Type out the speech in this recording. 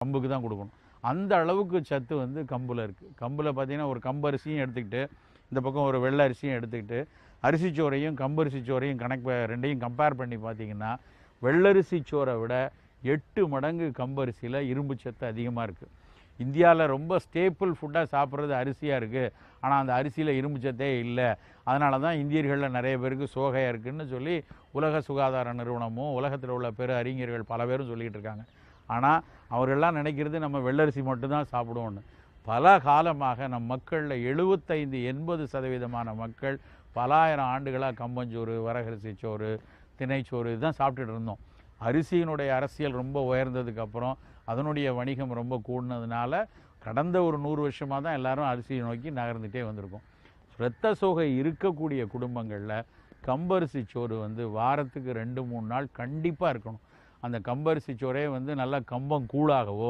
கம்புக்கு தான் கொடுக்கணும். அந்த அளவுக்கு சத்து வந்து கம்பில் இருக்குது கம்பில் பார்த்தீங்கன்னா ஒரு கம்பு அரிசியும் எடுத்துக்கிட்டு இந்த பக்கம் ஒரு வெள்ளை அரிசியும் எடுத்துக்கிட்டு அரிசி சோறையும் கம்பரிசி சோறையும் கணக்கு ரெண்டையும் கம்பேர் பண்ணி பார்த்தீங்கன்னா வெள்ளரிசி சோறை விட எட்டு மடங்கு கம்பரிசியில் இரும்பு சத்து அதிகமாக இருக்குது இந்தியாவில் ரொம்ப ஸ்டேப்பிள் ஃபுட்டாக சாப்பிட்றது அரிசியாக இருக்குது ஆனால் அந்த அரிசியில் இரும்பு சத்தே இல்லை. அதனால தான் இந்தியர்களில் நிறைய பேருக்கு சோகையாக இருக்குன்னு சொல்லி உலக சுகாதார நிறுவனமும் உலகத்தில் உள்ள பெரு அறிஞர்கள் பல பேரும் சொல்லிகிட்டு இருக்காங்க. ஆனால் அவர்கள்லாம் நினைக்கிறது நம்ம வெள்ளரிசி மட்டும்தான் சாப்பிடுவோம்னு. பல காலமாக நம் மக்களில் எழுபத்தைந்து எண்பது சதவீதமான மக்கள் பலாயிரம் ஆண்டுகளாக கம்பஞ்சோறு வரகரிசி சோறு திணைச்சோறு இதுதான் சாப்பிட்டுட்டு இருந்தோம். அரிசியினுடைய அரசியல் ரொம்ப உயர்ந்ததுக்கப்புறம் அதனுடைய வணிகம் ரொம்ப கூடினதுனால கடந்த ஒரு நூறு வருஷமாக தான் எல்லாரும் அரிசியை நோக்கி நகர்ந்துட்டே வந்திருக்கோம். இரத்த சோகை இருக்கக்கூடிய குடும்பங்களில் கம்பரிசி சோறு வந்து வாரத்துக்கு ரெண்டு மூணு நாள் கண்டிப்பாக இருக்கணும். அந்த கம்பரிசி சோறே வந்து நல்லா கம்பம் கூழாகவோ